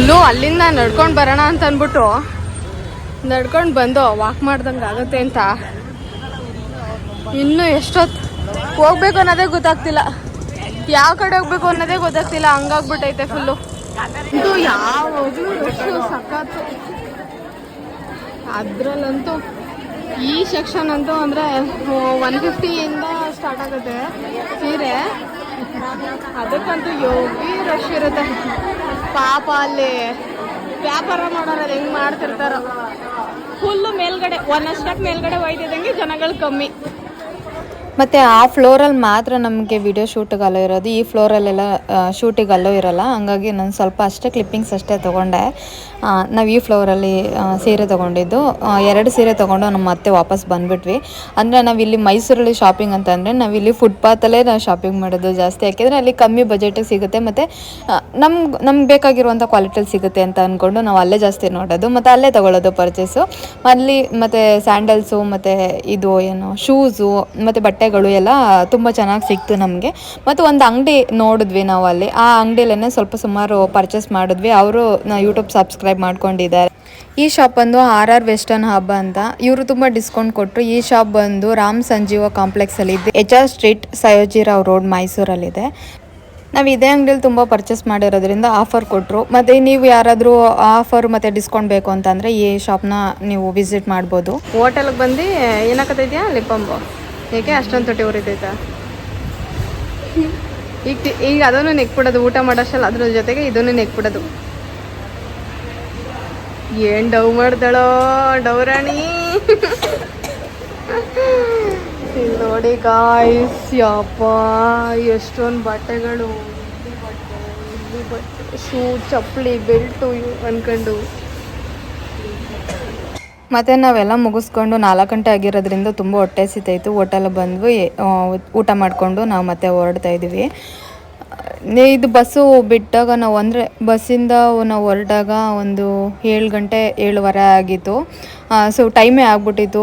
Full ಅಲ್ಲಿಂದ ನಡ್ಕೊಂಡು ಬರೋಣ ಅಂತ ಅಂದ್ಬಿಟ್ಟು ನಡ್ಕೊಂಡು ಬಂದು ವಾಕ್ ಮಾಡ್ದಂಗೆ ಆಗುತ್ತೆ ಅಂತ. ಇನ್ನೂ ಎಷ್ಟೊತ್ತು ಹೋಗ್ಬೇಕು ಅನ್ನೋದೇ ಗೊತ್ತಾಗ್ತಿಲ್ಲ. ಯಾವ ಕಡೆ ಹೋಗ್ಬೇಕು ಅನ್ನೋದೇ ಗೊತ್ತಾಗ್ತಿಲ್ಲ. ಹಂಗಾಗ್ಬಿಟ್ಟೈತೆ ಫುಲ್ಲು. ಇದು ಯಾವಾಗಲೂ ಸಖತ್ತು. ಅದ್ರಲ್ಲಂತೂ ಈ ಸೆಕ್ಷನ್ ಅಂತೂ ಅಂದರೆ ಒನ್ ಫಿಫ್ಟಿಯಿಂದ ಸ್ಟಾರ್ಟ್ ಆಗುತ್ತೆ ಸೀರೆ. ಅದಕ್ಕಂತೂ ಯೋಗಿ ರಶ್ ಇರುತ್ತೆ. ಪಾಪ ಅಲ್ಲಿ ವ್ಯಾಪಾರ ಮಾಡೋರ ಹೆಂಗ್ ಮಾಡ್ತಿರ್ತಾರ. ಫುಲ್ಲು ಮೇಲ್ಗಡೆ ಸ್ಟೆಪ್ ಮೇಲ್ಗಡೆ ಒಯ್ದಿದಂಗೆ ಜನಗಳು ಕಮ್ಮಿ. ಮತ್ತು ಆ ಫ್ಲೋರಲ್ಲಿ ಮಾತ್ರ ನಮಗೆ ವಿಡಿಯೋ ಶೂಟಿಗೆ ಅಲ್ಲೋ ಇರೋದು. ಈ ಫ್ಲೋರಲ್ಲೆಲ್ಲ ಶೂಟಿಗೆ ಅಲ್ಲೋ ಇರೋಲ್ಲ. ಹಂಗಾಗಿ ನಾನು ಸ್ವಲ್ಪ ಅಷ್ಟೇ ಕ್ಲಿಪ್ಪಿಂಗ್ಸ್ ಅಷ್ಟೇ ತೊಗೊಂಡೆ. ನಾವು ಈ ಫ್ಲೋರಲ್ಲಿ ಸೀರೆ ತೊಗೊಂಡಿದ್ದು. ಎರಡು ಸೀರೆ ತೊಗೊಂಡು ನಮ್ಮ ಮತ್ತೆ ವಾಪಸ್ ಬಂದುಬಿಟ್ವಿ. ಅಂದರೆ ನಾವು ಇಲ್ಲಿ ಮೈಸೂರಲ್ಲಿ ಶಾಪಿಂಗ್ ಅಂತಂದರೆ ನಾವಿಲ್ಲಿ ಫುಟ್ಪಾತಲ್ಲೇ ನಾವು ಶಾಪಿಂಗ್ ಮಾಡೋದು ಜಾಸ್ತಿ. ಯಾಕೆಂದರೆ ಅಲ್ಲಿ ಕಮ್ಮಿ ಬಜೆಟಿಗೆ ಸಿಗುತ್ತೆ ಮತ್ತು ನಮ್ಗೆ ನಮ್ಗೆ ಬೇಕಾಗಿರುವಂಥ ಕ್ವಾಲಿಟಿಲಿ ಸಿಗುತ್ತೆ ಅಂತ ಅಂದ್ಕೊಂಡು ನಾವು ಅಲ್ಲೇ ಜಾಸ್ತಿ ನೋಡೋದು. ಮತ್ತು ಅಲ್ಲೇ ತೊಗೊಳ್ಳೋದು ಪರ್ಚೇಸು ಅಲ್ಲಿ ಮತ್ತು ಸ್ಯಾಂಡಲ್ಸು ಮತ್ತು ಇದು ಏನು ಶೂಸು ಮತ್ತು ಬಟ್ಟೆಗಳು ಎಲ್ಲ ತುಂಬ ಚೆನ್ನಾಗಿ ಸಿಕ್ತು ನಮಗೆ. ಮತ್ತು ಒಂದು ಅಂಗಡಿ ನೋಡಿದ್ವಿ ನಾವು ಅಲ್ಲಿ. ಆ ಅಂಗಡಿಯಲ್ಲೇ ಸ್ವಲ್ಪ ಸುಮಾರು ಪರ್ಚೇಸ್ ಮಾಡಿದ್ವಿ. ಅವರು ಯೂಟ್ಯೂಬ್ ಸಬ್ಸ್ಕ್ರೈಬ್ ಮಾಡ್ಕೊಂಡಿದ್ದಾರೆ. ಈ ಶಾಪ್ ಬಂದು ಆರ್ ಆರ್ ವೆಸ್ಟರ್ನ್ ಹಬ್ ಅಂತ. ಇವರು ತುಂಬ ಡಿಸ್ಕೌಂಟ್ ಕೊಟ್ಟರು ಈ ಶಾಪ್ ಬಂದು ರಾಮ್ ಸಂಜೀವ ಕಾಂಪ್ಲೆಕ್ಸಲ್ಲಿ ಇದೆ H R street Sayajirao road ಮೈಸೂರಲ್ಲಿದೆ ನಾವು ಇದೇ ಅಂಗಡಿಯಲ್ಲಿ ತುಂಬ ಪರ್ಚೇಸ್ ಮಾಡಿರೋದ್ರಿಂದ ಆಫರ್ ಕೊಟ್ಟರು ಮತ್ತು ನೀವು ಯಾರಾದರೂ ಆಫರ್ ಮತ್ತು ಡಿಸ್ಕೌಂಟ್ ಬೇಕು ಅಂತಂದರೆ ಈ ಶಾಪ್ನ ನೀವು ವಿಸಿಟ್ ಮಾಡ್ಬೋದು. ಹೋಟೆಲ್ಗೆ ಬಂದು ಏನಾಕತೈದ್ಯಾ ಲಿಪ್ಪಂಬು ಏಕೆ ಅಷ್ಟೊಂದು ತೊಟ್ಟಿ ಉರಿತೈತಾ? ಈಗ ಈಗ ಅದನ್ನು ನೆಕ್ಬಿಡೋದು, ಊಟ ಮಾಡೋಷ್ಟಲ್ಲ, ಅದ್ರ ಜೊತೆಗೆ ಇದನ್ನು ನೆಕ್ಬಿಡೋದು. ಏನ್ ಡವ್ ಮಾಡ್ದಳೋ ಡೌರಾಣಿ? ನೋಡಿ ಗಾಯ್ಸ್ ಯಪ್ಪ, ಎಷ್ಟೊಂದು ಬಟ್ಟೆಗಳು ಇಲ್ಲಿ ಬಟ್ಟೆ ಶೂ, ಚಪ್ಪಲಿ, ಬೆಲ್ಟು ಅನ್ಕೊಂಡು. ಮತ್ತು ನಾವೆಲ್ಲ ಮುಗಿಸ್ಕೊಂಡು ನಾಲ್ಕು ಗಂಟೆ ಆಗಿರೋದ್ರಿಂದ ತುಂಬ ಹೊಟ್ಟೆ ಸಿತಾಯಿತು ಹೋಟೆಲ್ ಬಂದ್ವಿ ಊಟ ಮಾಡಿಕೊಂಡು ನಾವು ಮತ್ತೆ ಹೊರಡ್ತಾ ಇದ್ದೀವಿ. ಇದು ಬಸ್ಸು ಬಿಟ್ಟಾಗ ನಾವು ಅಂದರೆ ಬಸ್ಸಿಂದ ನಾವು ಹೊರಟಾಗ ಒಂದು ಏಳು ಗಂಟೆ ಏಳುವರೆ ಆಗಿತ್ತು. ಸೊ ಟೈಮೇ ಆಗ್ಬಿಟ್ಟಿತ್ತು.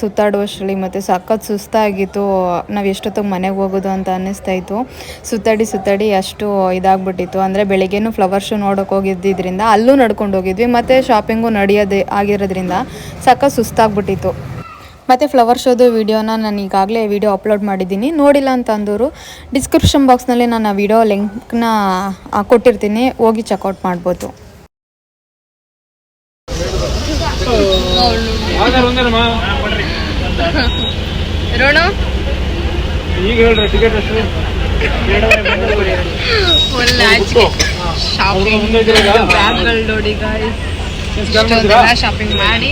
ಸುತ್ತಾಡುವಷ್ಟರಲ್ಲಿ ಮತ್ತು ಸಖತ್ ಸುಸ್ತಾಗಿತ್ತು. ನಾವು ಎಷ್ಟೊತ್ತಿಗೆ ಮನೆಗೆ ಹೋಗೋದು ಅಂತ ಅನ್ನಿಸ್ತಾ ಇತ್ತು. ಸುತ್ತಾಡಿ ಸುತ್ತಾಡಿ ಅಷ್ಟು ಇದಾಗ್ಬಿಟ್ಟಿತ್ತು. ಅಂದರೆ ಬೆಳಿಗ್ಗೆನೂ ಫ್ಲವರ್ ಶೋ ನೋಡೋಕೆ ಹೋಗಿದ್ದಿದ್ದರಿಂದ ಅಲ್ಲೂ ನಡ್ಕೊಂಡು ಹೋಗಿದ್ವಿ. ಮತ್ತು ಶಾಪಿಂಗು ನಡೆಯೋದೇ ಆಗಿರೋದ್ರಿಂದ ಸಖತ್ ಸುಸ್ತಾಗ್ಬಿಟ್ಟಿತ್ತು. ಮತ್ತು ಫ್ಲವರ್ ಶೋದು ವಿಡಿಯೋನ ನಾನು ಈಗಾಗಲೇ ವೀಡಿಯೋ ಅಪ್ಲೋಡ್ ಮಾಡಿದ್ದೀನಿ. ನೋಡಿಲ್ಲ ಅಂತ ಅಂದವರು ಡಿಸ್ಕ್ರಿಪ್ಷನ್ ಬಾಕ್ಸ್ನಲ್ಲಿ ನಾನು ಆ ವಿಡಿಯೋ ಲಿಂಕ್ನ ಕೊಟ್ಟಿರ್ತೀನಿ. ಹೋಗಿ ಚೆಕ್ಔಟ್ ಮಾಡ್ಬೋದು. ಈಗ ಹೇಳ್ರಿ ಟಿಕೆಟ್ ಎಷ್ಟು? ಶಾಪಿಂಗ್ ಮಾಡಿ.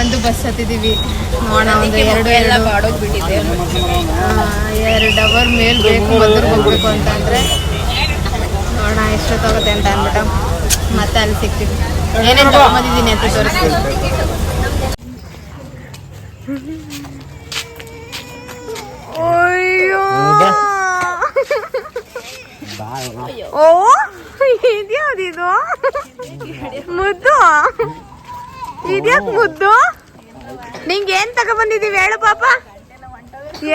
ಒಂದು ಬಸ್ ಹತ್ತಿದೀವಿ. ನೋಡೋಣ ಒಂದು ಎರಡು ಬಾಡೋಗ್ಬಿಟ್ಟಿದೆ ಎರಡು. ಅವರ್ ಮೇಲ್ ಬೇಕು ಮದ್ದೂರ್ಗೆ ಹೋಗ್ಬೇಕು ಅಂತಂದ್ರೆ ನೋಡೋಣ ಎಷ್ಟೊತ್ತಾಗುತ್ತೆ ಅಂತ ಅಂದ್ಬಿಟ್ಟು ಮತ್ತೆ ಅಲ್ಲಿ ಸಿಗ್ತೀವಿ. ಏನೇನು ತಗೊಂಬಂದಿದ್ದೀನಿ ಅಂತ ತೋರಿಸ್ತೀನಿ. ಅಯ್ಯೋ. ಓ ಇದ್ಯಾವ್ದಿದು ಮುದ್ದು? ಇದ್ಯಾಕ್ ಮುದ್ದು? ನಿಂಗೆ ಏನ್ ತಗೊಬಂದಿದೀವಿ ಹೇಳು ಪಾಪ.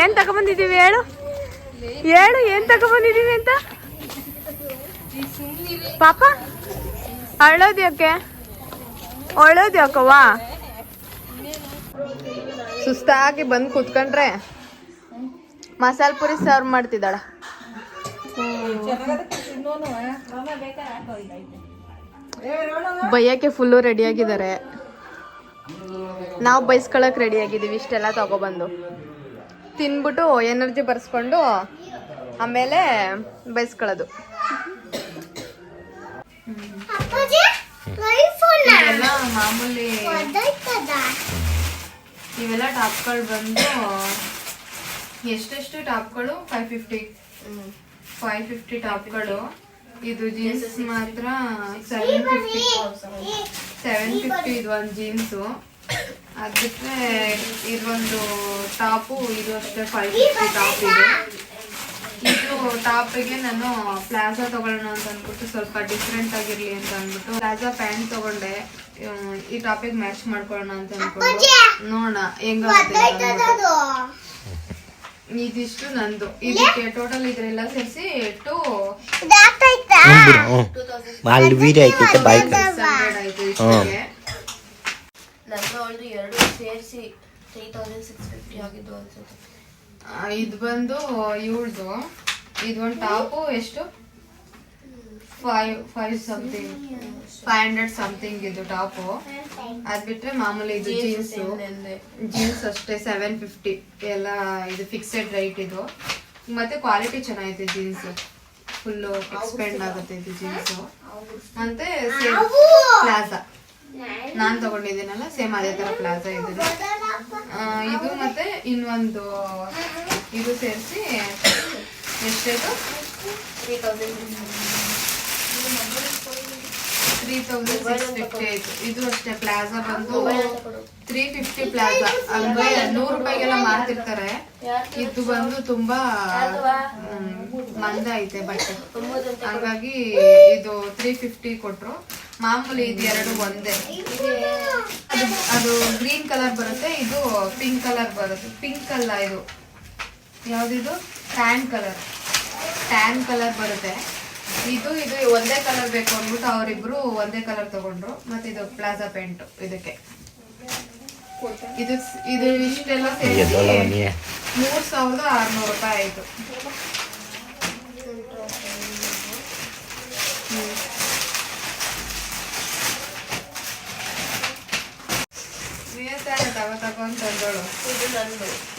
ಏನ್ ತಗೊಬಂದಿದೀವಿ ಹೇಳು. ಹೇಳು, ಏನ್ ತಗೊಬಂದಿದೀವಿ ಅಂತ. ಪಾಪ ಅಳೋದ್ಯಾಕೆ ಅಳೋದ್ ಯಾಕವ್ವ? ಸುಸ್ತಾಗಿ ಬಂದು ಕೂತ್ಕೊಂಡ್ರೆ ಮಸಾಲ ಪುರಿ ಸರ್ವ್ ಮಾಡ್ತಿದ್ದಾಳ. ಬಯ್ಯಕ್ಕೆ ಫುಲ್ಲು ರೆಡಿ ಆಗಿದ್ದಾರೆ. ನಾವು ಬೈಸ್ಕೊಳಕ್ ರೆಡಿ ಆಗಿದ್ದೀವಿ. ಇಷ್ಟೆಲ್ಲ ತಗೊಬಂದು. ತಿನ್ಬಿಟ್ಟು ಎನರ್ಜಿ ಬರ್ಸ್ಕೊಂಡು ಆಮೇಲೆ ಬೈಸ್ಕೊಳ್ಳೋದು. ಇವೆಲ್ಲ ಮಾಮೂಲಿ ಇವೆಲ್ಲ ಟಾಪ್ಗಳು ಬಂದು ಎಷ್ಟೆಷ್ಟು ಟಾಪ್ಗಳು? ಫೈವ್ ಫಿಫ್ಟಿ ಫೈವ್ ಫಿಫ್ಟಿ ಟಾಪ್ಗಳು. ಇದು ಜೀನ್ಸ್ ಮಾತ್ರ ಸೆವೆನ್ ಫಿಫ್ಟಿ ಸೆವೆನ್ ಫಿಫ್ಟಿ ಇದು ಒಂದು ಜೀನ್ಸು ಅದು ಬಿಟ್ಟರೆ ಇದೊಂದು ಟಾಪು ಇದು ಅಷ್ಟೇ ಫೈವ್ ಫಿಫ್ಟಿ ಟಾಪ್ ಇದು. ಇದು ಟಾಪಿಗೆ ನಾನು ಪ್ಲಾಜಾ ತಗೊಳ್ಳೋಣ ಅಂತ ಅಂದ್ಬಿಟ್ಟು ಸ್ವಲ್ಪ ಡಿಫ್ರೆಂಟ್ ಆಗಿರಲಿ ಅಂತ ಅಂದ್ಬಿಟ್ಟು ಪ್ಲಾಜಾ ಪ್ಯಾಂಟ್ ತಗೊಂಡೆ. ಈ ಟಾಪಿಗೆ ಮ್ಯಾಚ್ ಮಾಡ್ಕೊಳ್ಳೋಣ ಅಂತ ಅಂದ್ಬಿಟ್ಟು ನೋಡೋಣ ಹೆಂಗಾಗುತ್ತೆ ಇದಿಷ್ಟು ನಂದು. ಇದಕ್ಕೆ ಟೋಟಲ್ ಇದ್ರೆಲ್ಲ ಸೇರಿಸಿ ಟು ಬಾಯ್ಕ್ ಹಂಡ್ರೆಡ್ ಆಯ್ತು ಸೇರಿಸಿ ತ್ರೀ ತೌಸಂಡ್ ಸಿಕ್ಸ್ ಫಿಫ್ಟಿ ಆಗಿದ್ದು ಅನ್ಸುತ್ತೆ. ಇದು ಬಂದು ಇವಳ್ದು ಇದು ಒಂದು ಟಾಪು ಎಷ್ಟು? Five five something five hundred something ಇದು ಟಾಪು. ಅದು ಬಿಟ್ರೆ ಮಾಮೂಲಿ ಇದು ಜೀನ್ಸ್ ಜೀನ್ಸ್ ಅಷ್ಟೇ ಸೆವೆನ್ ಫಿಫ್ಟಿ ಎಲ್ಲ ಇದು ಫಿಕ್ಸೆಡ್ ರೈಟ್ ಇದು. ಮತ್ತೆ ಕ್ವಾಲಿಟಿ ಚೆನ್ನಾಗೈತೆ ಜೀನ್ಸ್ ಫುಲ್ಲು ಎಕ್ಸ್ಪೆಂಡ್ ಆಗುತ್ತೆ ಇದು ಜೀನ್ಸು ಮತ್ತೆ ಸೇಮ್ ಪ್ಲಾಜಾ ನಾನ್ ತಗೊಂಡಿದ್ದೀನಲ್ಲ ಸೇಮ್ ಅದೇ ತರ ಪ್ಲಾಜಾ ಇದೆ ಇದು ಮತ್ತೆ ಇನ್ನೊಂದು ಇದು ಸೇರಿಸಿ ಎಷ್ಟೇದು? Three thousand three thousand six fifty ಆಯ್ತು. ಇದು ಅಷ್ಟೇ ಪ್ಲಾಜಾ ಬಂದು ತ್ರೀ ಫಿಫ್ಟಿ ಪ್ಲಾಜಾ ಅಂದ್ರೆ ನೂರು ರೂಪಾಯಿಗೆಲ್ಲ ಮಾರ್ತಿರ್ತಾರೆ. ಇದು ಬಂದು ತುಂಬಾ ಮಂದ ಐತೆ ಬಟ್ಟೆ. ಹಾಗಾಗಿ ಇದು ತ್ರೀ ಫಿಫ್ಟಿ ಕೊಟ್ರು. ಮಾಮೂಲಿ ಇದು ಎರಡು ಒಂದೇ. ಅದು ಅದು ಗ್ರೀನ್ ಕಲರ್ ಬರುತ್ತೆ ಇದು ಪಿಂಕ್ ಕಲರ್ ಬರುತ್ತೆ. ಪಿಂಕ್ ಅಲ್ಲ ಇದು. ಯಾವ್ದಿದು? ಟ್ಯಾನ್ ಕಲರ್ ಟ್ಯಾನ್ ಕಲರ್ ಬರುತ್ತೆ. ಇದು ಇದು ಒಂದೇ ಕಲರ್ ಬೇಕು ಅಂದ್ಬಿಟ್ಟು ಅವರಿಬ್ರು ಒಂದೇ ಕಲರ್ ತಗೊಂಡ್ರು. ಮತ್ತೆ ಇದು ಪ್ಲಾಜಾ ಪ್ಯಾಂಟ್ ಇದಕ್ಕೆ. ಇದು ಇದು ಇಷ್ಟೆಲ್ಲ ಸೇರಿ ಮೂರ್ ಸಾವಿರದ ಆರ್ನೂರು ರೂಪಾಯಿ ಆಯ್ತು. ತಗೋ ತಗೋ ಅಂತ ಅಂದೋಳು.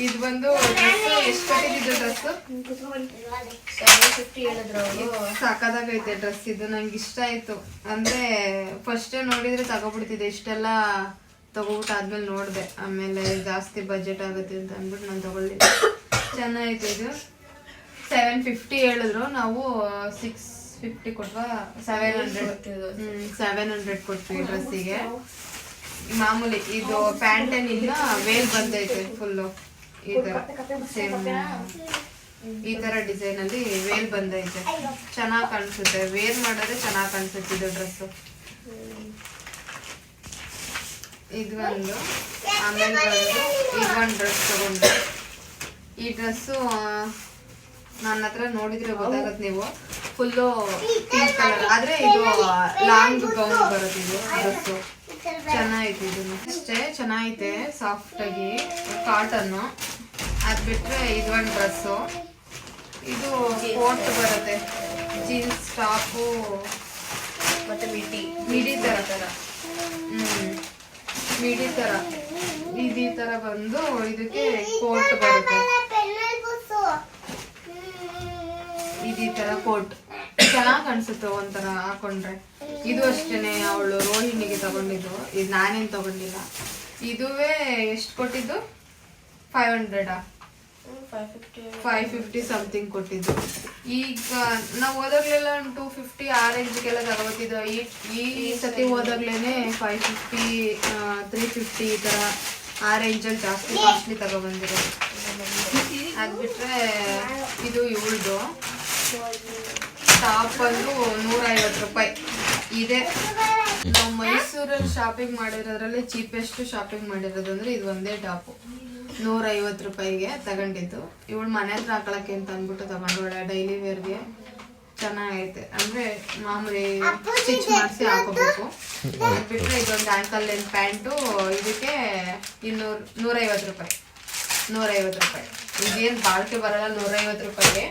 ಇದು ಬಂದು ಡ್ರೆಸ್ ಕಟ್ಟಿದ್ದು ಡ್ರೆಸ್ ಇದು. ನಂಗೆ ಇಷ್ಟ ಆಯ್ತು. ಅಂದ್ರೆ ಫಸ್ಟ್ ನೋಡಿದ್ರೆ ತಗೋಬಿಡ್ತಿದ್ದೆ. ಇಷ್ಟೆಲ್ಲ ತಗೋಬಿಟ್ಟು ಆದ್ಮೇಲೆ ನೋಡಿದೆ. ಆಮೇಲೆ ಜಾಸ್ತಿ ಬಜೆಟ್ ಆಗುತ್ತೆ ಅಂತ ಅಂದ್ಬಿಟ್ಟು ನಾನು ತಗೊಳ್ಳಿ ಚೆನ್ನಾಗಿದೆ ಇದು. ಸೆವೆನ್ ಫಿಫ್ಟಿ ಹೇಳಿದ್ರು. ನಾವು ಸಿಕ್ಸ್ ಫಿಫ್ಟಿ ಕೊಟ್ವಾ? ಸೆವೆನ್ ಹಂಡ್ರೆಡ್ ಸೆವೆನ್ ಹಂಡ್ರೆಡ್ ಕೊಟ್ವಿ ಡ್ರೆಸ್ಸಿಗೆ ಮಾಮೂಲಿ ಇದು ಪ್ಯಾಂಟ್ ಏನಿಲ್ಲ ವೇಲ್ ಬಂದೈತೆ ಫುಲ್ಲು ಈ ತರ. ಸೇಮ್ ಈ ತರ ಡಿಸೈನ್ ಅಲ್ಲಿ ವೇಲ್ ಬಂದೈತೆ. ಚೆನ್ನಾಗ್ ಕಾಣಿಸುತ್ತೆ. ವೇಲ್ ಮಾಡಿದ್ರೆ ಚೆನ್ನಾಗ್ ಕಾಣಿಸುತ್ತೆ ಇದು ಡ್ರೆಸ್ ಇದು ಒಂದು ಆಮೇಲೆ ಈಗ ಒಂದು ಡ್ರೆಸ್ ತಗೊಂಡೆ. ಈ ಡ್ರೆಸ್ಸು ನನ್ನ ಹತ್ರ ನೋಡಿದ್ರೆ ಗೊತ್ತಾಗತ್ತೆ ನೀವು. ಫುಲ್ಲು ಪಿಂಕ್ ಕಲರ್ ಆದ್ರೆ ಇದು ಲಾಂಗ್ ಗೌನ್ ಬರುತ್ತೆ ಇದು ಡ್ರೆಸ್ಸು ಚೆನ್ನಾಗೈತೆ ಇದು ಅಷ್ಟೇ ಚೆನ್ನಾಗೈತೆ ಸಾಫ್ಟಾಗಿ ಆಗಿ. ಕಾಟನ್ನು ಅದ್ ಬಿಟ್ರೆ ಇದು ಒಂದು ಡ್ರೆಸ್ಸು ಇದು ಕೋಟ್ ಬರುತ್ತೆ. ಜೀನ್ಸ್ ಟಾಪು ಮತ್ತು ಮಿಡಿ ಮಿಡಿ ಥರ ತರ. ಹ್ಮ್. ಮಿಡಿ ತರ. ಇದು ಈ ತರ ಬಂದು ಇದಕ್ಕೆ ಕೋಟ್ ಬರುತ್ತೆ. ಇದು ಈ ತರ ಕೋಟ್ ಚೆನ್ನಾಗಿ ಕಾಣಿಸುತ್ತೆ ಒಂಥರ ಹಾಕೊಂಡ್ರೆ. ಇದು ಅಷ್ಟೇನೆ ಅವಳು ರೋಹಿಣಿಗೆ ತಗೊಂಡಿದ್ದು. ಇದು ನಾನೇನು ತಗೊಂಡಿಲ್ಲ. ಇದುವೇ ಎಷ್ಟು ಕೊಟ್ಟಿದ್ದು? ಫೈವ್ ಹಂಡ್ರೆಡಾ ಫೈವ್ ಫಿಫ್ಟಿ ಸಮಥಿಂಗ್ ಕೊಟ್ಟಿದ್ದು. ಈಗ ನಾವು ಹೋದಾಗ್ಲೆಲ್ಲ ಟೂ ಫಿಫ್ಟಿ ಆ ರೇಂಜ್ಗೆಲ್ಲ ತಗೋತಿದ್ದು ಈ ಈ ಸತಿ ಹೋದಾಗ್ಲೇ ಫೈವ್ ಫಿಫ್ಟಿ ತ್ರೀ ಫಿಫ್ಟಿ ಈ ಥರ ಆ ರೇಂಜಲ್ಲಿ ಜಾಸ್ತಿ ಕಾಸ್ಟ್ಲಿ ತಗೊಬಂದಿರೋದು. ಅದು ಬಿಟ್ಟರೆ ಇದು ಇವಳ್ದು. ಟಾಪ್ ನೂರೈವತ್ತು ನೂರ ರೂಪಾಯಿ. ಇದೆ. ನಾವು ಮೈಸೂರಲ್ಲಿ ಶಾಪಿಂಗ್ ಮಾಡಿರೋದ್ರಲ್ಲಿ ಚೀಪೆಸ್ಟ್ ಶಾಪಿಂಗ್ ಮಾಡಿರೋದು ಅಂದ್ರೆ ಇದು ಒಂದೇ ಟಾಪು ನೂರ ಐವತ್ತು ರೂಪಾಯಿಗೆ ತಗೊಂಡಿದ್ದು. ಇವಳು ಮನೆ ಹತ್ರ ಹಾಕೊಳಕ್ಕೆ ಅಂತ ಅಂದ್ಬಿಟ್ಟು ತಗೊಂಡೋಳೆ ಡೈಲಿ ವೇರ್ಗೆ ಚೆನ್ನಾಗೈತೆ. ಅಂದ್ರೆ ಮಾಮೂಲಿ ಸ್ಟಿಚ್ ಮಾಡಿಸಿ ಹಾಕೋಬೇಕು. ಬಿಟ್ಟರೆ ಇದೊಂದು ಆಂಕಲ್ ಲೆಂತ್ ಪ್ಯಾಂಟು ಇದಕ್ಕೆ ಇನ್ನೂರು ನೂರೈವತ್ತು ರೂಪಾಯಿ. ನೂರೈವತ್ತು ರೂಪಾಯಿ. ಇದೇನು ಬಾಳಿಕೆ ಬರಲ್ಲ ನೂರೈವತ್ತು ರೂಪಾಯಿಗೆ.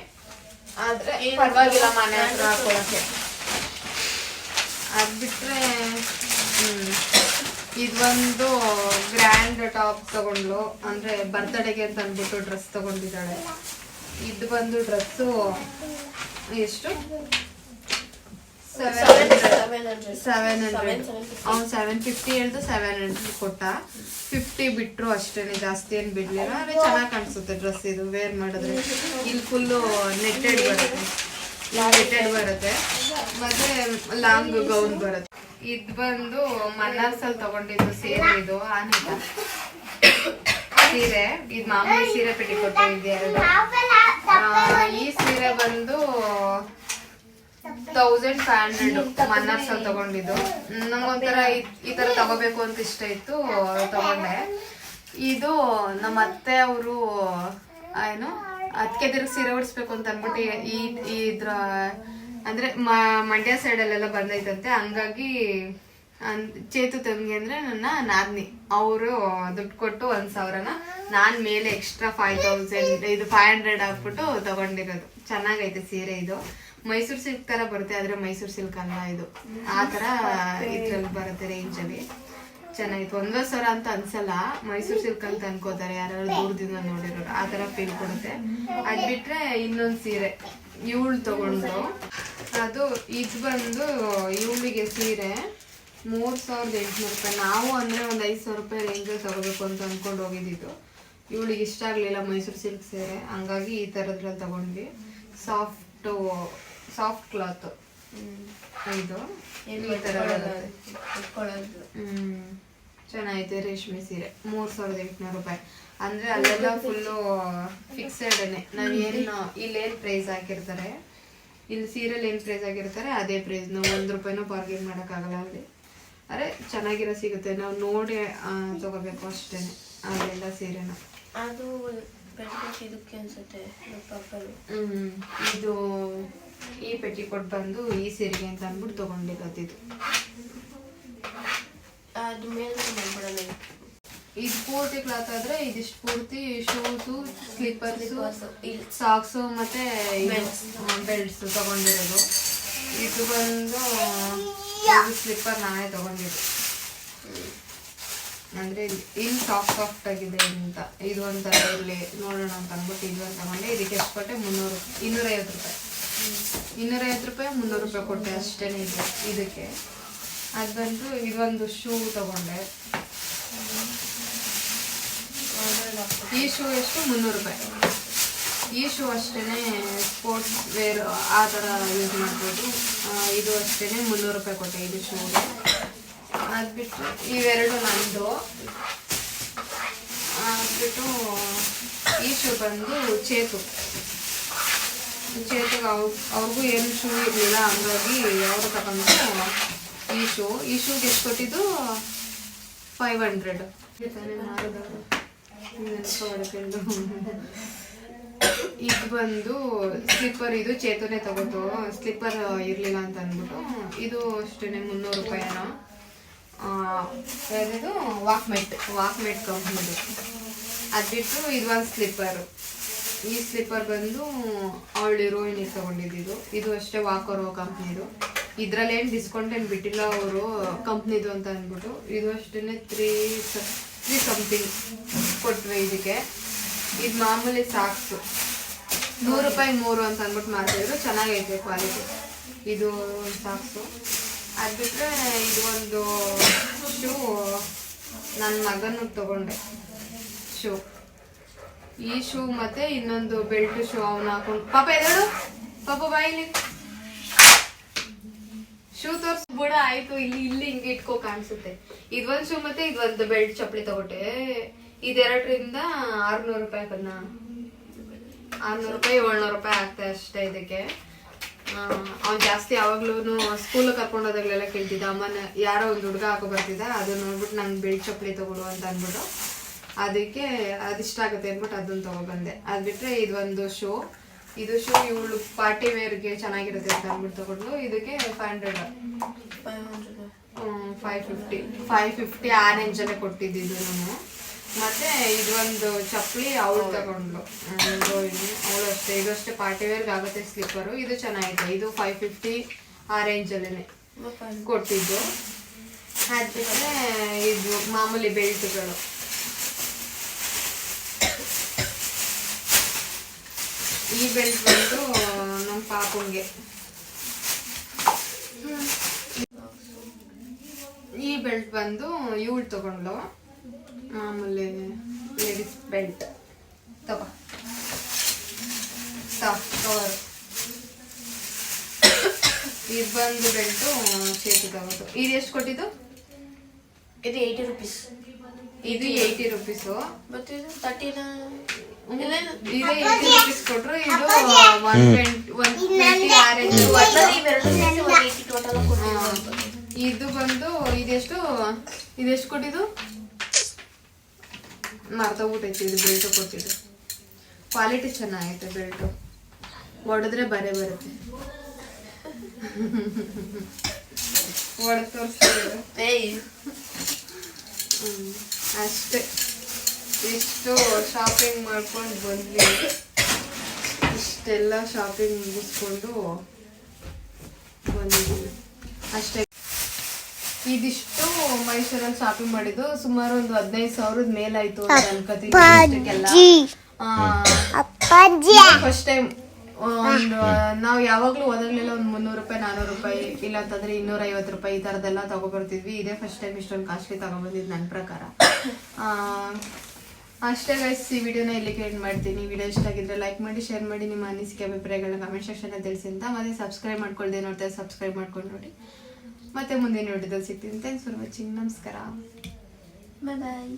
ಆದ್ರೆ ಪರವಾಗಿಲ್ಲ ಮನೆ ಹತ್ರ ಹಾಕೊಳಕ್ಕೆ. ಅದ್ ಬಿಟ್ಟರೆ ಇದೊಂದು ಗ್ರ್ಯಾಂಡ್ ಟಾಪ್ ತಗೊಂಡ್ಲು. ಅಂದ್ರೆ ಬರ್ತ್ಡೇಗೆ ಅಂತ ಅಂದ್ಬಿಟ್ಟು ಡ್ರೆಸ್ ತಗೊಂಡಿದ್ದಾಳೆ. ಇದು ಬಂದು ಡ್ರೆಸ್ಸು ಎಷ್ಟು? ಸೆವೆನ್ ಹಂಡ್ರೆಡ್ ಸೆವೆನ್ ಹಂಡ್ರೆಡ್ ಅವ್ನು ಸೆವೆನ್ ಫಿಫ್ಟಿ ಹೇಳ್ದು ಸೆವೆನ್ ಹಂಡ್ರೆಡ್ ಕೊಟ್ಟ. ಫಿಫ್ಟಿ ಬಿಟ್ರು ಅಷ್ಟೇನೆ ಜಾಸ್ತಿ ಏನು ಬಿಡ್ಲಿಲ್ಲ. ಅಂದ್ರೆ ಚೆನ್ನಾಗಿ ಕಾಣಿಸುತ್ತೆ ಡ್ರೆಸ್ ಇದು. ವೇರ್ ಮಾಡಿದ್ರೆ. ಇಲ್ಲಿ ಫುಲ್ಲು ನೆಟ್ಟೆಡ್ ಬರುತ್ತೆ. ನೆಟ್ಟೆಡ್ ಬರುತ್ತೆ. ಮತ್ತೆ ಲಾಂಗ್ ಗೌನ್ ಬರುತ್ತೆ. ಇದು ಬಂದು ಮನ್ನಾರ್ಸಲ್ಲಿ ತಗೊಂಡಿದ್ದು ಸೀರೆ ಇದು ಆನಿತ ಸೀರೆ, ಇದು ಮಾಮೂಲಿ ಸೀರೆ ಪೆಟ್ಟಿ ಕೊಟ್ಟು ಇದೆ ಎರಡು ಈ ಸೀರೆ ಬಂದು ತೌಸಂಡ್ ಫೈವ್ ಹಂಡ್ರೆಡ್ ಮನ್ನಾರ್ಸಲ್ಲಿ ತಗೊಂಡಿದ್ದು. ನಂಗೊಂಥರ ಈ- ತರ ತಗೋಬೇಕು ಅಂತ ಇಷ್ಟ ಇತ್ತು, ತಗೊಂಡೆ. ಇದು ನಮ್ಮ ಅತ್ತೆ ಅವರು ಏನು ಅದಕ್ಕೆ ತಿರುಗಿ ಸೀರೆ ಉಡಿಸ್ಬೇಕು ಅಂತ ಅಂದ್ಬಿಟ್ಟು ಈ ಇದ್ರ ಅಂದ್ರೆ ಮಂಡ್ಯ ಮಂಡ್ಯ ಸೈಡಲ್ಲೆಲ್ಲ ಬಂದೈತಂತೆ. ಹಂಗಾಗಿ ಚೇತು ತಂಗಿ ಅಂದ್ರೆ ನನ್ನ ನಾದ್ನಿ. ಅವರು ದುಡ್ಡು ಕೊಟ್ಟು ಒಂದ್ ಸಾವಿರನ ನಾನ್ ಮೇಲೆ ಎಕ್ಸ್ಟ್ರಾ ಫೈವ್ ತೌಸಂಡ್ ಇದು ಫೈವ್ ಹಂಡ್ರೆಡ್ ಹಾಕ್ಬಿಟ್ಟು ತಗೊಂಡಿರೋದು. ಚೆನ್ನಾಗೈತೆ ಸೀರೆ ಇದು. ಮೈಸೂರ್ ಸಿಲ್ಕ್ ತರ ಬರುತ್ತೆ, ಆದ್ರೆ ಮೈಸೂರ್ ಸಿಲ್ಕ್ ಅಲ್ಲ ಇದು. ಆ ತರ ಇದ್ರಲ್ಲಿ ಬರುತ್ತೆ ರೇಂಜ್ ಅಲ್ಲಿ. ಚೆನ್ನಾಗಿತ್ತು ಒಂದೊಂದ್ ಸಾವಿರ ಅಂತ ಅನ್ಸಲ್ಲ. ಮೈಸೂರ್ ಸಿಲ್ಕ್ ಅಂತ ಅನ್ಕೋತಾರೆ ಯಾರು ದೂರದಿಂದ ನೋಡಿರೋರು. ಆ ತರ ಫೀಲ್ ಕೊಡುತ್ತೆ. ಅದ್ ಬಿಟ್ರೆ ಇನ್ನೊಂದ್ ಸೀರೆ. ಇವಳು ತಗೊಂಡು. ಅದು ಇದು ಬಂದು ಇವಳಿಗೆ ಸೀರೆ ಮೂರ್ ಸಾವಿರದ ಎಂಟುನೂರು ರೂಪಾಯಿ. ನಾವು ಅಂದ್ರೆ ಒಂದು ಐದು ಸಾವಿರ ರೂಪಾಯಿ ರೇಂಜ್ ತಗೋಬೇಕು ಅಂತ ಅನ್ಕೊಂಡು ಹೋಗಿದ್ದಿದ್ದು. ಇವಳಿಗೆ ಇಷ್ಟ ಆಗಲಿಲ್ಲ ಮೈಸೂರು ಸಿಲ್ಕ್ ಸೀರೆ. ಹಂಗಾಗಿ ಈ ತರದ್ರಲ್ಲಿ ತಗೊಂಡ್ವಿ. ಸಾಫ್ಟ್ ಸಾಫ್ಟ್ ಕ್ಲಾತ್ ಇದು. ಈ ತರ ಹ್ಞೂ ಚೆನ್ನಾಗೈತೆ ರೇಷ್ಮೆ ಸೀರೆ. ಮೂರು ಸಾವಿರದ ಎಂಟುನೂರು ರೂಪಾಯಿ. ಅಂದರೆ ಅಲ್ಲೆಲ್ಲ ಫುಲ್ಲು ಫಿಕ್ಸೆಡೇ ನಾವ್ ಏನು ಇಲ್ಲೇನ್ ಪ್ರೈಸ್ ಹಾಕಿರ್ತಾರೆ. ಇಲ್ಲಿ ಸೀರೆಲ್ ಏನು ಪ್ರೈಸ್ ಆಗಿರ್ತಾರೆ ಅದೇ ಪ್ರೈಸ್ ನಾವು ಒಂದು ರೂಪಾಯಿನೂ ಬಾರ್ಗೇನ್ ಮಾಡೋಕ್ಕಾಗಲ್ಲ ಅಲ್ಲಿ. ಅರೆ ಚೆನ್ನಾಗಿರೋ ಸಿಗುತ್ತೆ. ನಾವು ನೋಡಿ ತಗೋಬೇಕು ಅಷ್ಟೇನೆ ಅಲ್ಲೆಲ್ಲ ಸೀರೆನ ಅದು ಇದಕ್ಕೆ ಅನ್ಸುತ್ತೆ ಹ್ಞೂ ಇದು ಈ ಪೆಟ್ಟಿಕೋಟ್ ಬಂದು ಈ ಸೀರೆಗೆ ಅಂತ ಅಂದ್ಬಿಟ್ಟು ತಗೊಂಡಿರೋದು ಇದು. ಅದು ಮೇಲೆ ಮಾಡ್ಬಿಡೋಣ ಇದು ಪೂರ್ತಿ ಕ್ಲಾತ್ ಆದ್ರೆ ಇದಿಷ್ಟು ಪೂರ್ತಿ ಶೂಸು ಸ್ಲಿಪ್ಪರ್ಸು ಸಾಕ್ಸು ಮತ್ತೆ ಬೆಲ್ಟ್ಸ್ ತಗೊಂಡಿರೋದು. ಇದು ಬಂದು ಸ್ಲಿಪ್ಪರ್ ನಾನೇ ತೊಗೊಂಡಿದ್ದು. ಅಂದರೆ ಇಲ್ಲಿ- ಸಾಫ್ಟ್ ಸಾಫ್ಟ್ ಆಗಿದೆ ಅಂತ. ಇದು ಒಂಥರ ಇಲ್ಲಿ ನೋಡೋಣ ಅಂತ ಅಂದ್ಬಿಟ್ಟು ಇದು ಅಂತ ತಗೊಂಡೆ. ಇದಕ್ಕೆ ಎಷ್ಟು ಕೊಟ್ಟೆ ಮುನ್ನೂರು ಇನ್ನೂರೈವತ್ತು ರೂಪಾಯಿ. ಇನ್ನೂರೈವತ್ತು ರೂಪಾಯಿ ಮುನ್ನೂರು ರೂಪಾಯಿ ಕೊಟ್ಟೆ. ಅಷ್ಟೇ ಇದೆ ಇದಕ್ಕೆ. ಅದು ಬಂದು ಇದೊಂದು ಶೂ ತಗೊಂಡೆ. ಈ ಶೂ ಎಷ್ಟು? ಮುನ್ನೂರು ರೂಪಾಯಿ. ಈ ಶೂ ಅಷ್ಟೇನೆ ಸ್ಪೋರ್ಟ್ಸ್ ವೇರ್ ಆ ಥರ ಯೂಸ್ ಮಾಡ್ಬೋದು. ಇದು ಅಷ್ಟೇನೆ ಮುನ್ನೂರು ರೂಪಾಯಿ ಕೊಟ್ಟೆ ಇದು ಶೂಗೆ ಅದು ಬಿಟ್ಟು ಇವೆರಡು ನಂದು. ಅದ್ಬಿಟ್ಟು ಈ ಶೂ ಬಂದು ಚೇತು. ಚೇತುಗೆ ಅವ್ರು ಅವ್ರಿಗೂ ಏನು ಶೂ ಇರಲಿಲ್ಲ ಹಂಗಾಗಿ ಅವರು ತಗೊಂಡು ಈ ಶೂ ಈ ಶೂಗೆ ಎಷ್ಟು ಕೊಟ್ಟಿದ್ದು ಫೈವ್ ಹಂಡ್ರೆಡ್ ತಾನೇ ನೆನ್ಸ್ಕೊಬಾರ್ದು. ಇದು ಬಂದು ಸ್ಲಿಪ್ಪರ್ ಇದು ಚೇತನೆ ತಗೋತು ಸ್ಲಿಪ್ಪರ್ ಇರಲಿಲ್ಲ ಅಂತ ಅಂದ್ಬಿಟ್ಟು. ಇದು ಅಷ್ಟೇ ಮುನ್ನೂರು ರೂಪಾಯಿನೋ? ಯಾವ್ದು ವಾಕ್ಮೆಟ್ ವಾಕ್ಮೆಟ್ ಕಂಪ್ನಿದು ಅದು ಬಿಟ್ಟು ಇದು ಒಂದು ಸ್ಲಿಪ್ಪರು ಈ ಸ್ಲಿಪ್ಪರ್ ಬಂದು ಅವಳು ಹೀರೋಯಿನಿಗೆ ತಗೊಂಡಿದ್ದು ಇದು. ಅಷ್ಟೇ ವಾಕರ್ ಕಂಪ್ನಿದು ಇದ್ರಲ್ಲಿ ಏನು ಡಿಸ್ಕೌಂಟ್ ಏನು ಬಿಟ್ಟಿಲ್ಲ ಅವರು ಕಂಪ್ನಿದು ಅಂತ ಅಂದ್ಬಿಟ್ಟು. ಇದು ಅಷ್ಟೇ ತ್ರೀ ತ್ರೀ ಸಮಥಿಂಗ್ ಕೊಟ್ವಿ ಇದಕ್ಕೆ. ಇದು ಮಾಮೂಲಿ ಸಾಕ್ಸು. ನೂರು ರೂಪಾಯಿ ಮೂರು ಅಂತ ಅಂದ್ಬಿಟ್ಟು ಮಾಡ್ತಿದ್ರು ಚೆನ್ನಾಗೈತೆ ಕ್ವಾಲಿಟಿ ಇದು ಸಾಕ್ಸು. ಅದು ಬಿಟ್ಟರೆ ಇದು ಒಂದು ಶೂ ನನ್ನ ಮಗನಿಗೆ ತಗೊಂಡೆ. ಶೂ. ಈ ಶೂ ಮತ್ತೆ ಇನ್ನೊಂದು ಬೆಲ್ಟ್ ಶೂ ಅವನು ಹಾಕೊಂಡು ಪಾಪ ಎದಳು? ಪಾಪ ಬಾಯಿಲಿ. ಶೂ ತೋರ್ಸ್. ಬುಡ, ಆಯ್ತು. ಇಲ್ಲಿ ಇಲ್ಲಿ ಹಿಂಗೆ ಇಟ್ಕೋ ಕಾಣಿಸುತ್ತೆ. ಇದೊಂದು ಶೂ ಮತ್ತೆ ಇದೊಂದು ಬೆಲ್ಟ್ ಚಪ್ಪಲಿ ತಗೊಟ್ಟೆ ಇದೆರಡರಿಂದ ಆರ್ನೂರು ರೂಪಾಯಿ ಕನ್ನ ಆರ್ನೂರು ರೂಪಾಯಿ ಏಳ್ನೂರು ರೂಪಾಯಿ ಆಗ್ತದೆ ಅಷ್ಟೇ ಇದಕ್ಕೆ. ಅವ್ನು ಜಾಸ್ತಿ ಯಾವಾಗ್ಲೂ ಸ್ಕೂಲ್ ಕರ್ಕೊಂಡು ಹೋದಾಗಲೆಲ್ಲ ಕೇಳ್ತಿದ್ದ ಅಮ್ಮನ ಯಾರೋ ಒಂದು ಹುಡುಗ ಹಾಕೋ ಬರ್ತಿದ್ದ ಅದು ನೋಡ್ಬಿಟ್ಟು ನಂಗೆ ಬಿಳಿ ಚಪ್ಪಲಿ ತಗೊಡು ಅಂತ ಅಂದ್ಬಿಟ್ಟು ಅದಕ್ಕೆ ಅದಿಷ್ಟ ಆಗುತ್ತೆ ಅಂದ್ಬಿಟ್ಟು ಅದನ್ನು ತೊಗೊಬಂದೆ. ಅದು ಬಿಟ್ಟರೆ ಇದೊಂದು ಶೋ ಇದು ಶೂ ಇವಳು ಪಾರ್ಟಿ ವೇರ್ಗೆ ಚೆನ್ನಾಗಿರುತ್ತೆ ಅಂತ ಅಂದ್ಬಿಟ್ಟು ತಗೊಂಡು ಇದಕ್ಕೆ five hundred five fifty five fifty ಆ ರೇಂಜಲ್ಲೇ ಕೊಟ್ಟಿದ್ದು ನಾನು. ಮತ್ತೆ ಇದೊಂದು ಚಪ್ಪಲಿ ಅವಳು ತಗೊಂಡ್ಲು ಅವಳು ಅಷ್ಟೇ. ಇದು ಅಷ್ಟೇ ಪಾರ್ಟಿ ವೇರ್ ಆಗುತ್ತೆ ಸ್ಲಿಪ್ಪರು. ಇದು ಚೆನ್ನಾಗಿದೆ. ಇದು ಫೈವ್ ಫಿಫ್ಟಿ ಆ ರೇಂಜಲ್ಲೇ ಕೊಟ್ಟಿದ್ದು. ಅದ್ಬಿಟ್ರೆ ಇದು ಮಾಮೂಲಿ ಬೆಲ್ಟ್ಗಳು. ಈ ಬೆಲ್ಟ್ ಬಂದು ನಮ್ಮ ಪಾಪುಂಗೆ. ಈ ಬೆಲ್ಟ್ ಬಂದು ಇವಳು ತಗೊಂಡ್ಲು ಮಾಮೂಲಿ ಲೇಡೀಸ್ ಬೆಲ್ಟ್ ತಗೋ. ಕವರ್ ಇದು ಬಂದು ಬೆಲ್ಟು ಸೇತು ತಗೋದು. ಇದು ಎಷ್ಟು ಕೊಟ್ಟಿದ್ದು? ಇದು ಏಯ್ಟಿ ರುಪೀಸ್ ಇದು ಏಯ್ಟಿ ರುಪೀಸು ಮತ್ತು ಇದು ತರ್ಟಿನ ಇದು ಏಯ್ಟಿ ರುಪೀಸ್ ಕೊಟ್ರು ಇದು one twenty one twenty total ಇದು ಬಂದು ಇದೆಷ್ಟು ಇದೆಷ್ಟು ಕೊಟ್ಟಿದ್ದು? ಮರ್ತೋಗ್ಬಿಟ್ಟೈತಿ ಇದು ಬೆಲ್ಟು ಕೊಟ್ಟಿದ್ದು. ಕ್ವಾಲಿಟಿ ಚೆನ್ನಾಗೈತೆ ಬೆಲ್ಟು ಒಡೆದ್ರೆ ಬರೇ ಬರುತ್ತೆ. ಒಳ ತೋರಿಸ್ತಿದ್ರು ಏಯ್. ಅಷ್ಟೇ. ಎಷ್ಟು ಶಾಪಿಂಗ್ ಮಾಡ್ಕೊಂಡು ಬಂದ್ವಿ. ಇಷ್ಟೆಲ್ಲ ಶಾಪಿಂಗ್ ಮುಗಿಸ್ಕೊಂಡು ಬಂದಿದ್ದೀವಿ ಅಷ್ಟೇ ಇದಿಷ್ಟು ಮೈಸೂರಲ್ಲಿ ಶಾಪಿಂಗ್ ಮಾಡಿದ್ದು ಸುಮಾರು ಒಂದು ಹದಿನೈದು ಸಾವಿರದ ಮೇಲಾಯ್ತು ಅಂತ ಅನ್ಕೋತೀನಿ ಫಸ್ಟ್ ಟೈಮ್ ಒಂದು ನಾವು ಯಾವಾಗ್ಲೂ ಹೋದಾಗ್ಲೆಲ್ಲ ಒಂದು ಮುನ್ನೂರು ರೂಪಾಯಿ ನಾನೂರು ರೂಪಾಯಿ ಇಲ್ಲ ಅಂತಂದ್ರೆ ಇನ್ನೂರ ಐವತ್ತು ರೂಪಾಯಿ ಈ ತರದೆಲ್ಲ ತಗೊಬರ್ತಿದ್ವಿ. ಇದೇ ಫಸ್ಟ್ ಟೈಮ್ ಇಷ್ಟೊಂದು ಕಾಸ್ಟ್ಲಿ ತಗೊಬಂದಿದ್ದು ನನ್ನ ಪ್ರಕಾರ. ಅಷ್ಟೇ ಗೈಸ್ ಈ ವಿಡಿಯೋನ ಇಲ್ಲಿಗೆ ಎಂಡ್ ಮಾಡ್ತೀನಿ. ವಿಡಿಯೋ ಇಷ್ಟ ಆಗಿದ್ರೆ ಲೈಕ್ ಮಾಡಿ ಶೇರ್ ಮಾಡಿ ನಿಮ್ಮ ಅನಿಸಿಕೆ ಅಭಿಪ್ರಾಯಗಳನ್ನ ಕಮೆಂಟ್ ಸೆಕ್ಷನ್ ತಿಳಿಸಿ ಅಂತ. ಮತ್ತೆ ಸಬ್ಸ್ಕ್ರೈಬ್ ಮಾಡ್ಕೊಳ್ದೆ ನೋಡ್ತಾರೆ ಸಬ್ಸ್ಕ್ರೈಬ್ ಮಾಡ್ಕೊಂಡು ನೋಡಿ. ಮತ್ತೆ ಮುಂದಿನ ವಿಡಿಯೋದಲ್ಲಿ ಸಿಗ್ತೀನಿ ಥ್ಯಾಂಕ್ಸ್ ಫಾರ್ ವಾಚಿಂಗ್ ನಮಸ್ಕಾರ ಬಾಯ್ ಬಾಯ್